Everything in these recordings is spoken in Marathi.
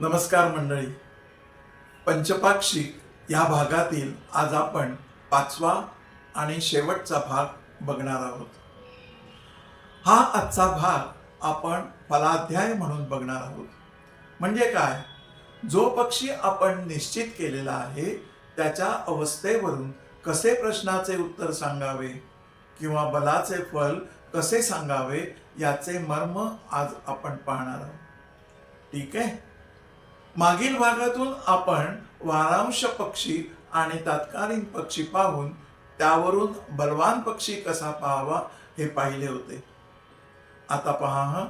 नमस्कार मंडळी. पंचपाक्षिक या भागातील आज आपण पाचवा आणि शेवटचा भाग बघणार आहोत. हा आजचा भाग आपण फलाध्याय म्हणून बघणार आहोत. म्हणजे काय? जो पक्षी आपण निश्चित केलेला आहे त्याच्या अवस्थेवरून कसे प्रश्नाचे उत्तर सांगावे किंवा बलाचे फल कसे सांगावे याचे मर्म आज आपण पाहणार आहोत. ठीक आहे? मागील भागातून आपण वारांश पक्षी आणि तत्कालीन पक्षी पाहून त्यावरून बलवान पक्षी कसा पाहावा हे पाहिले होते. आता पहा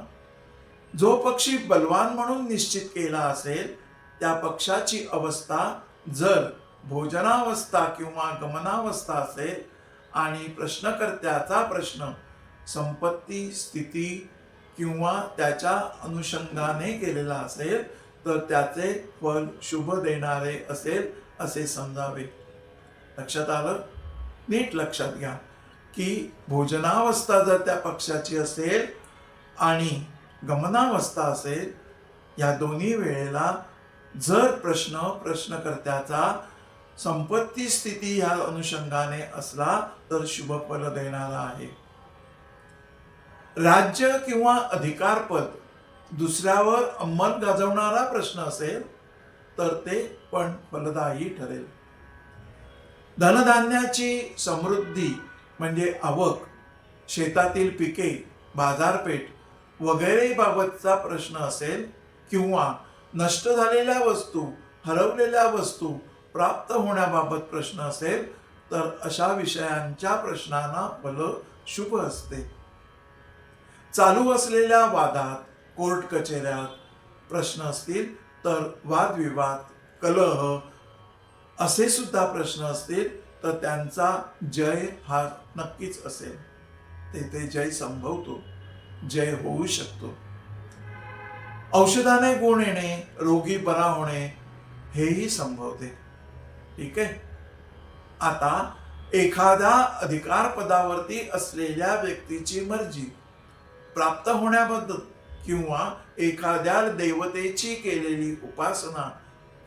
जो पक्षी बलवान म्हणून निश्चित केला असेल त्या पक्षाची अवस्था जर भोजनावस्था किंवा गमनावस्था असेल आणि प्रश्नकर्त्याचा प्रश्न संपत्ती स्थिती किंवा त्याच्या अनुषंगाने केलेला असेल तर त्याचे फल शुभ देणारे असेल असे समजावे. लक्षात आलं? नीट लक्षात घ्या की भोजनावस्था जर त्या पक्षाची असेल आणि गमनावस्था असेल या दोन्ही वेळेला जर प्रश्न प्रश्नकर्त्याचा संपत्ती स्थिती ह्या अनुषंगाने असला तर शुभफल देणारा आहे. राज्य किंवा अधिकारपद दुसऱ्यावर अंमल गाजवणारा प्रश्न असेल तर ते पण फलदायी ठरेल. धनधान्याची समृद्धी म्हणजे आवक शेतातील पिके बाजारपेठ वगैरे बाबतचा प्रश्न असेल किंवा नष्ट झालेल्या वस्तू हरवलेल्या वस्तू प्राप्त होण्याबाबत प्रश्न असेल तर अशा विषयांच्या प्रश्नांना फल शुभ असते. चालू असलेल्या वादात कोर्ट कचेऱ्यात प्रश्न असतील तर वादविवाद कलह असे सुद्धा प्रश्न असतील तर त्यांचा जय हा नक्कीच असेल. तेथे जय संभवतो जय होऊ शकतो. औषधाने गुण येणे रोगी बरा होणे हेही संभवते. ठीक आहे? आता एखाद्या अधिकार पदावरती असलेल्या व्यक्तीची मर्जी प्राप्त होण्याबद्दल किंवा एखाद्या देवतेची केलेली उपासना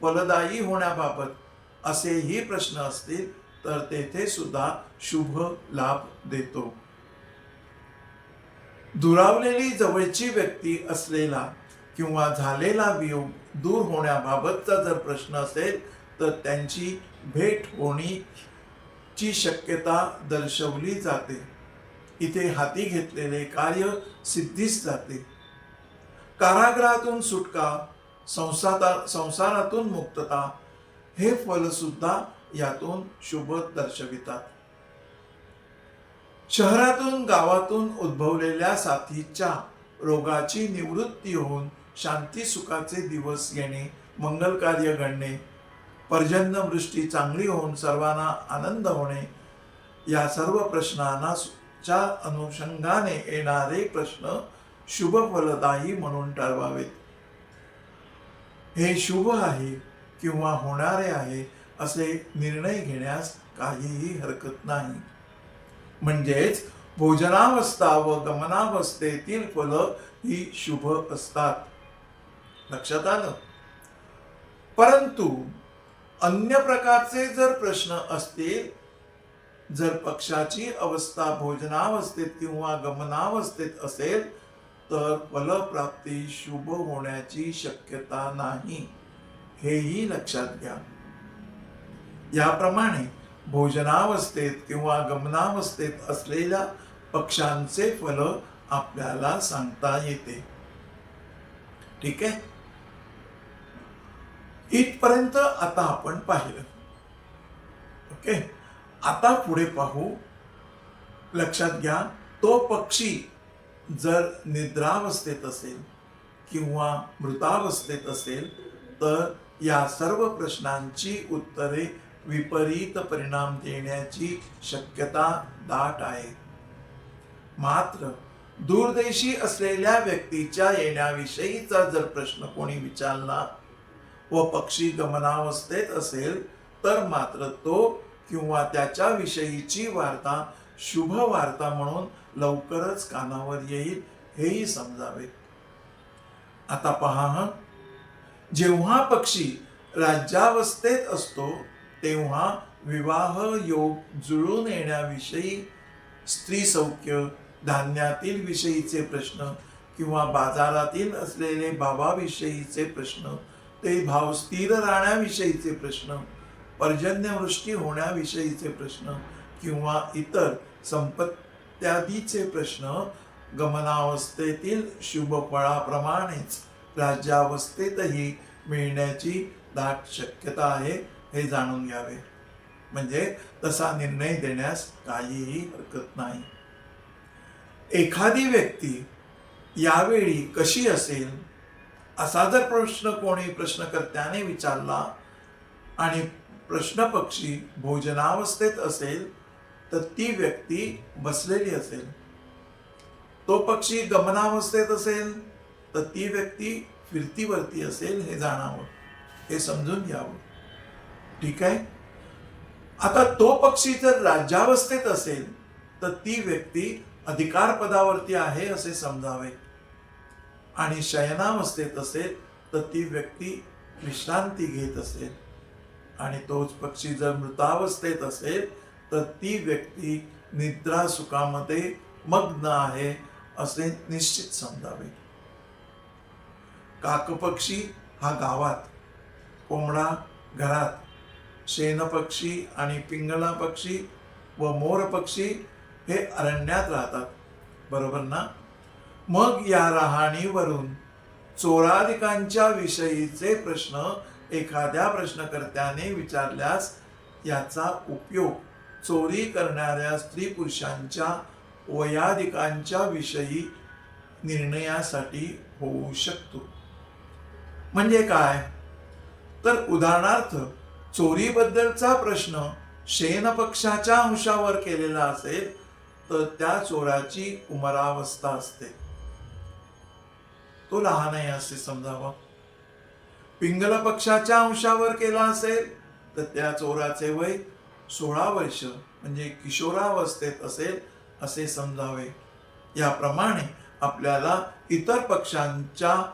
फलदायी होण्याबाबत असेही प्रश्न असतील तर तेथे सुद्धा शुभ लाभ देतो. दुरावलेली जवळची व्यक्ती असलेला किंवा झालेला वियोग दूर होण्याबाबतचा जर प्रश्न असेल तर त्यांची भेट होण्याची शक्यता दर्शवली जाते. इथे हाती घेतलेले कार्य सिद्धीस जाते. कारागृहातून सुटका संसारा संसारातून मुक्तता हे फल सुद्धा यातून शुभ दर्शवितात. शहरातून गावातून उद्भवलेल्या साथीच्या रोगाची निवृत्ती होऊन शांती सुखाचे दिवस येणे मंगल कार्य घडणे पर्जन्यवृष्टी चांगली होऊन सर्वांना आनंद होणे या सर्व प्रश्नांना च्या अनुषंगाने येणारे प्रश्न शुभ फलदायी म्हणून ठरवावेत हे शुभ आहे किंवा होणारे आहे असे निर्णय घेण्यास काहीही हरकत नाही. म्हणजेच भोजनावस्था व गमनावस्थेतील फल ही शुभ असतात. लक्षात आलं? परंतु अन्य प्रकारचे जर प्रश्न असतील जर पक्षाची अवस्था भोजनावस्थेत किंवा गमनावस्थेत असेल तर फलप्राप्ती शुभ होण्याची शक्यता नाही. हेही लक्षात घ्या. याप्रमाणे भोजनावस्थेत किंवा गमनावस्थेत असलेल्या पक्षांचे फल आपल्याला सांगता येते. ठीक आहे? इथपर्यंत आता आपण पाहिलं. ओके? आता पुढे पाहू. लक्षात घ्या तो पक्षी जर निद्रावस्थेत असेल किंवा मृतावस्थेत असेल तर या सर्व प्रश्नांची उत्तरे विपरीत परिणाम देण्याची शक्यता दाट आहे. मात्र दूरदेशी असलेल्या व्यक्तीच्या येण्याविषयीचा जर प्रश्न कोणी विचारला व पक्षी गमनावस्थेत असेल तर मात्र तो किंवा त्याच्या विषयीची वार्ता शुभ वार्ता म्हणून लवकरच कानावर येईल हेही समजावे. आता पहा जेव्हा पक्षी राज्यावस्थेत असतो तेव्हा विवाह योग जुळून येण्याविषयी स्त्री सौख्य धान्यातील विषयीचे प्रश्न किंवा बाजारातील असलेले भावाविषयीचे प्रश्न ते भाव स्थिर राहण्याविषयीचे प्रश्न पर्जन्यवृष्टी होण्याविषयीचे प्रश्न किंवा इतर संपत्त्यादीचे प्रश्न गमनावस्थेतील शुभफळाप्रमाणेच राज्यावस्थेतही मिळण्याची दाट शक्यता आहे हे जाणून घ्यावे. म्हणजे तसा निर्णय देण्यास काहीही हरकत नाही. एखादी व्यक्ती यावेळी कशी असेल असा जर प्रश्न कोणी प्रश्नकर्त्याने विचारला आणि प्रश्नपक्षी भोजनावस्थेत असेल तर ती व्यक्ती बसलेली असेल. तो पक्षी गमनावस्थेत असेल तर ती व्यक्ती फिरतीवरती असेल हे जाणावं हे समजून घ्यावं. ठीक आहे? आता तो पक्षी जर राज्यावस्थेत असेल तर ती व्यक्ती अधिकार पदावरती आहे असे समजावे. आणि शयनावस्थेत असेल तर ती व्यक्ती विश्रांती घेत असेल. आणि तोच पक्षी जर मृतावस्थेत असेल तर ती व्यक्ती निद्रा सुखामध्ये मग्न आहे असे निश्चित समजावे. काकपक्षी हा गावात कोंबडा घरात शेनपक्षी आणि पिंगला पक्षी व मोर पक्षी हे अरण्यात राहतात. बरोबर ना? मग या राहणीवरून चोराधिकांच्या विषयीचे प्रश्न एखाद्या प्रश्नकर्त्याने विचारल्यास याचा उपयोग चोरी करणाऱ्या स्त्री पुरुषांच्या वयाधिकांच्या विषयी निर्णयासाठी होऊ शकतो. म्हणजे काय? तर उदाहरणार्थ चोरीबद्दलचा प्रश्न शेनपक्षाच्या अंशावर केलेला असेल तर त्या चोराची उमरावस्था असते. तो लहान आहे असे समजावं. पिंगल पक्षाच्या अंशावर केला असेल तर त्या चोराचे वय सोळा वर्ष म्हणजे किशोरावस्थेत असेल असे समजावे. याप्रमाणे आपल्याला इतर पक्षांच्या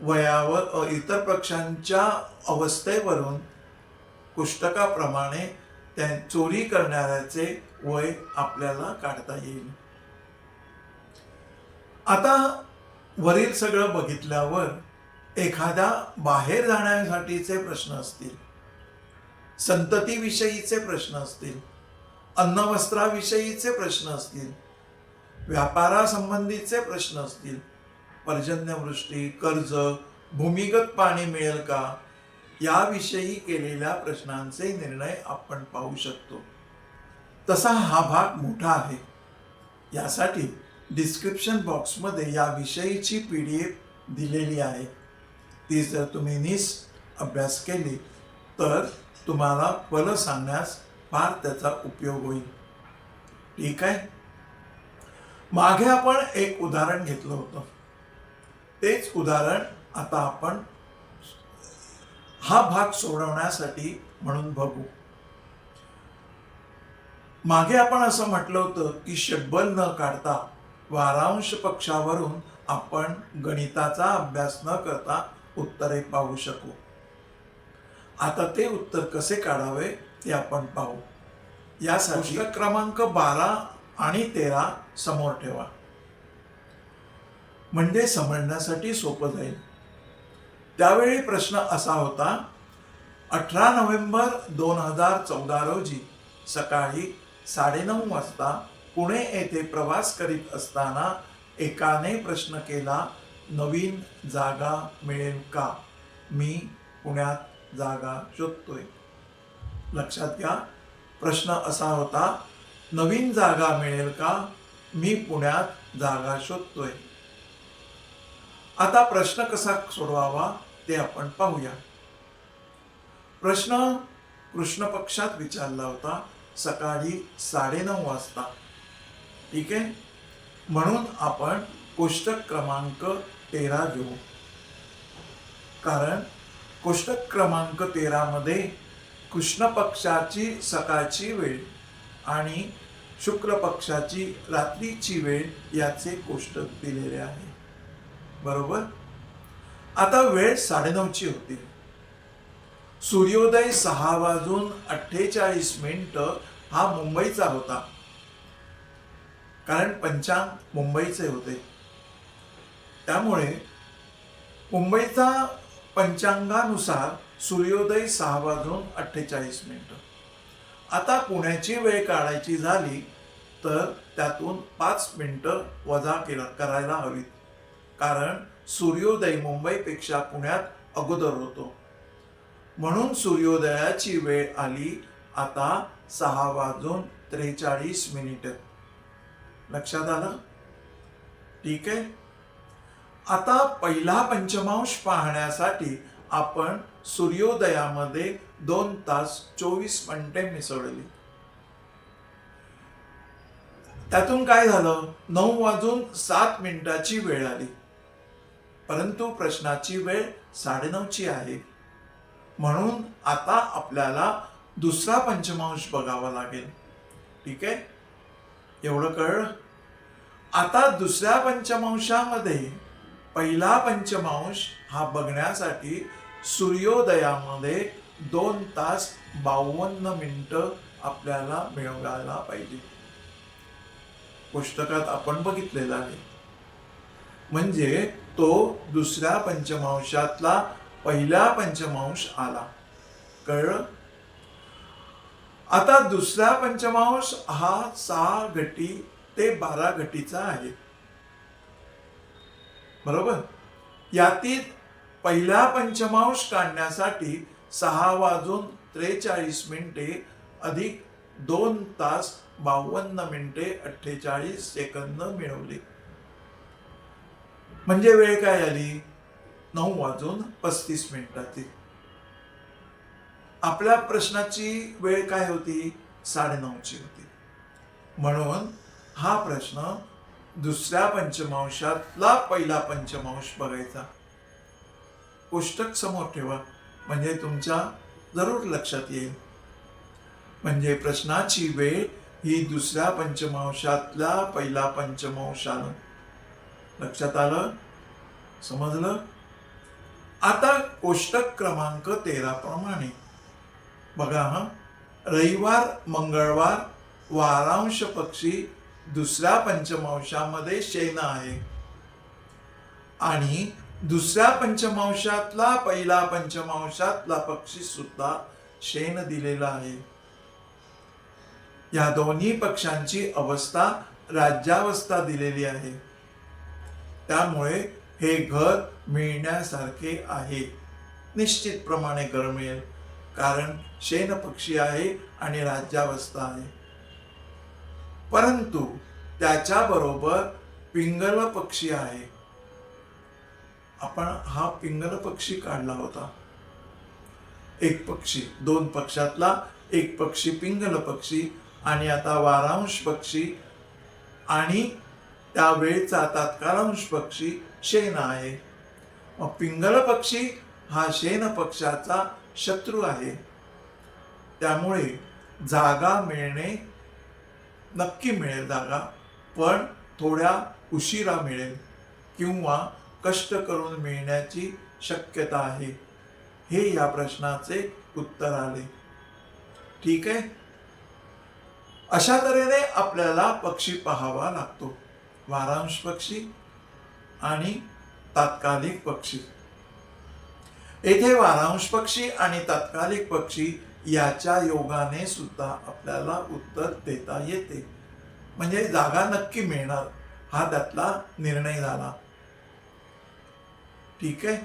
वयावर इतर पक्षांच्या अवस्थेवरून पुस्तकाप्रमाणे त्या चोरी करणाऱ्याचे वय आपल्याला काढता येईल. आता वरील सगळं बघितल्यावर एखाद्या बाहेर जाण्यासाठीचे प्रश्न असतील. संततीविषयीचे प्रश्न असतील अन्नवस्त्राविषयीचे प्रश्न असतील व्यापारासंबंधीचे प्रश्न असतील पर्जन्यवृष्टी कर्ज भूमिगत पाणी मिळेल का याविषयी केलेल्या प्रश्नांचे निर्णय आपण पाहू शकतो. तसा हा भाग मोठा आहे. यासाठी डिस्क्रिप्शन बॉक्समध्ये याविषयीची पी डी एफ दिलेली आहे. ती जर तुम्ही नीस अभ्यास केली तर तुम्हाला फल सांगण्यास फार त्याचा उपयोग होईल. ठीक आहे? मागे आपण एक उदाहरण घेतलं होतं. तेच उदाहरण आता आपण हा भाग सोडवण्यासाठी म्हणून बघू. मागे आपण असं म्हटलं होतं की शब्बल न काढता वारांश पक्षावरून आपण गणिताचा अभ्यास न करता उत्तरे पाहू शकू. आता ते उत्तर कसे काढावे ते आपण पाहू. यासाठी क्रमांक बारा आणि तेरा समोर ठेवा. म्हणजे समजण्यासाठी सोपं जाईल. त्यावेळी प्रश्न असा होता अठरा नोव्हेंबर दोन हजार चौदा रोजी सकाळी साडेनऊ वाजता पुणे येथे प्रवास करीत असताना एकाने प्रश्न केला नवीन जागा मिळेल का? मी पुण्यात जागा शोधतोय. लक्षात घ्या प्रश्न असा होता नवीन जागा मिळेल का? मी पुण्यात जागा शोधतोय. आता प्रश्न कसा सोडवावा ते आपण पाहूया. प्रश्न कृष्ण पक्षात विचारला होता सकाळी साडेनऊ वाजता. ठीक आहे? म्हणून आपण कोष्टक क्रमांक तेरा घेऊ. कारण कोष्टक क्रमांक तेरामध्ये कृष्ण पक्षाची सकाळची वेळ आणि शुक्ल पक्षाची रात्रीची वेळ याचे कोष्टक दिलेले आहे. बरोबर? आता वेळ साडेनऊची होती. सूर्योदय सहा वाजून अठ्ठेचाळीस मिनिटं हा मुंबईचा होता. कारण पंचांग मुंबईचे होते. त्यामुळे मुंबईचा पंचांगानुसार सूर्योदय सहा वाजून अठ्ठेचाळीस मिनिटं. आता पुण्याची वेळ काढायची झाली तर त्यातून पाच मिनिटं वजा केला करायला हवीत. कारण सूर्योदय मुंबईपेक्षा पुण्यात अगोदर होतो. म्हणून सूर्योदयाची वेळ आली आता सहा वाजून त्रेचाळीस मिनिट. लक्षात आलं? ठीक आहे? आता पहिला पंचमांश पाहण्यासाठी आपण सूर्योदयामध्ये दोन तास चोवीस मिनिटे मिसळली. त्यातून काय झालं? नऊ वाजून सात मिनिटाची वेळ आली. परंतु प्रश्नाची वेळ साडेनऊची आहे. म्हणून आता आपल्याला दुसरा पंचमांश बघावा लागेल. ठीक आहे? एवढं कळलं? आता दुसऱ्या पंचमांशामध्ये पहिला पंचमांश हा बघण्यासाठी सूर्योदयामध्ये दोन तास बावन्न मिनिट आपल्याला मिळवायला पाहिजे. पुस्तकात आपण बघितलेला आहे. म्हणजे तो दुसऱ्या पंचमांशातला पहिला पंचमांश आला. कळलं? आता दुसरा पंचमांश हा सहा घटी ते बारा घटीचा आहे. बरोबर? यातील पहिला पंचमांश काढण्यासाठी सहा वाजून त्रेचाळीस मिनिटे अधिक दोन तास बावन्न मिनिटे अठ्ठेचाळीस सेकंद मिळवले. म्हणजे वेळ काय आली? नऊ वाजून पस्तीस मिनिटातील आपल्या प्रश्नाची वेळ काय होती? साडेनऊची होती. म्हणून हा प्रश्न दुसऱ्या पंचमांशातला पहिला पंचमांश बघायचा. कोष्टक समोर ठेवा. म्हणजे तुमच्या जरूर लक्षात येईल. म्हणजे प्रश्नाची वेळ ही दुसऱ्या पंचमांशातल्या पहिला पंचमांशानं. लक्षात आलं? समजलं? आता कोष्टक क्रमांक तेरा प्रमाणे. बघा हा. रविवार मंगळवार वारांश पक्षी दुसऱ्या पंचमांशामध्ये शेन आहे. आणि दुसऱ्या पंचमांशातला पहिला पंचमांशातला पक्षी सुद्धा शेण दिलेला आहे. या दोन्ही पक्षांची अवस्था राज्यावस्था दिलेली आहे. त्यामुळे हे घर मिळण्यासारखे आहे. निश्चितप्रमाणे घर मिळेल कारण शेण पक्षी आहे आणि राज्यावस्था आहे. परंतु त्याच्याबरोबर पिंगल पक्षी आहे. आपण हा पिंगल पक्षी काढला होता. एक पक्षी दोन पक्षातला एक पक्षी पिंगल पक्षी आणि आता वारांश पक्षी आणि त्या वेळचा तात्कालांश पक्षी शेण आहे. मग पिंगल पक्षी हा शेण पक्षाचा शत्रू आहे. त्यामुळे जागा मिळणे नक्की मिळेल जागा पण थोड्या उशिरा मिळेल किंवा कष्ट करून मिळण्याची शक्यता आहे. हे या प्रश्नाचे उत्तर आले. ठीक आहे? अशा तऱ्हेने आपल्याला पक्षी पाहावा लागतो. वारांश पक्षी आणि तात्कालिक पक्षी. येथे वारांश पक्षी आणि तात्कालिक पक्षी याच्या योगाने सुद्धा आपल्याला उत्तर देता येते. म्हणजे जागा नक्की मिळणार हा त्यातला निर्णय झाला. ठीक आहे?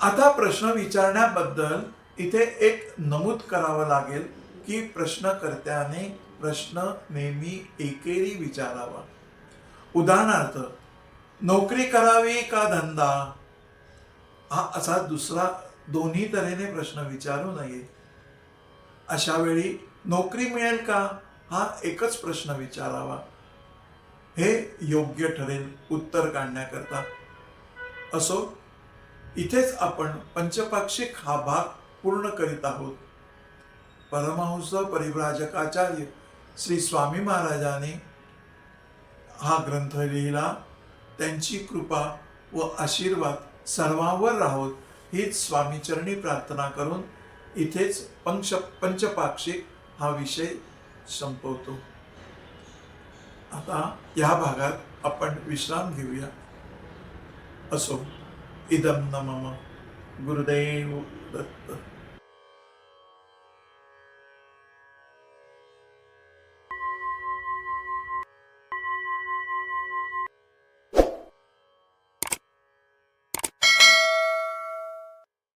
आता प्रश्न विचारण्याबद्दल इथे एक नमूद करावं लागेल की प्रश्नकर्त्याने प्रश्न नेहमी एकेरी विचारावा. उदाहरणार्थ नोकरी करावी का धंदा? हा असा दुसरा दोन्ही तऱ्हेने प्रश्न विचारू नये. अशा वेळी नोकरी मिळेल का? हा एकच प्रश्न विचारावा. हे योग्य ठरेल उत्तर काढण्याकरता. असो इथेच आपण पंचपाक्षिक हा भाग पूर्ण करीत आहोत. परमहंस परिव्राजकाचार्य श्री स्वामी महाराजांनी हा ग्रंथ लिहिला. त्यांची कृपा व आशीर्वाद सर्वांवर राहोत. हीच स्वामीचरणी प्रार्थना करून इथेच पंच पंचपाक्षिक हा विषय संपवतो. आता या भागात आपण विश्राम घेऊया. असो इदम नमम गुरुदेव दत्त.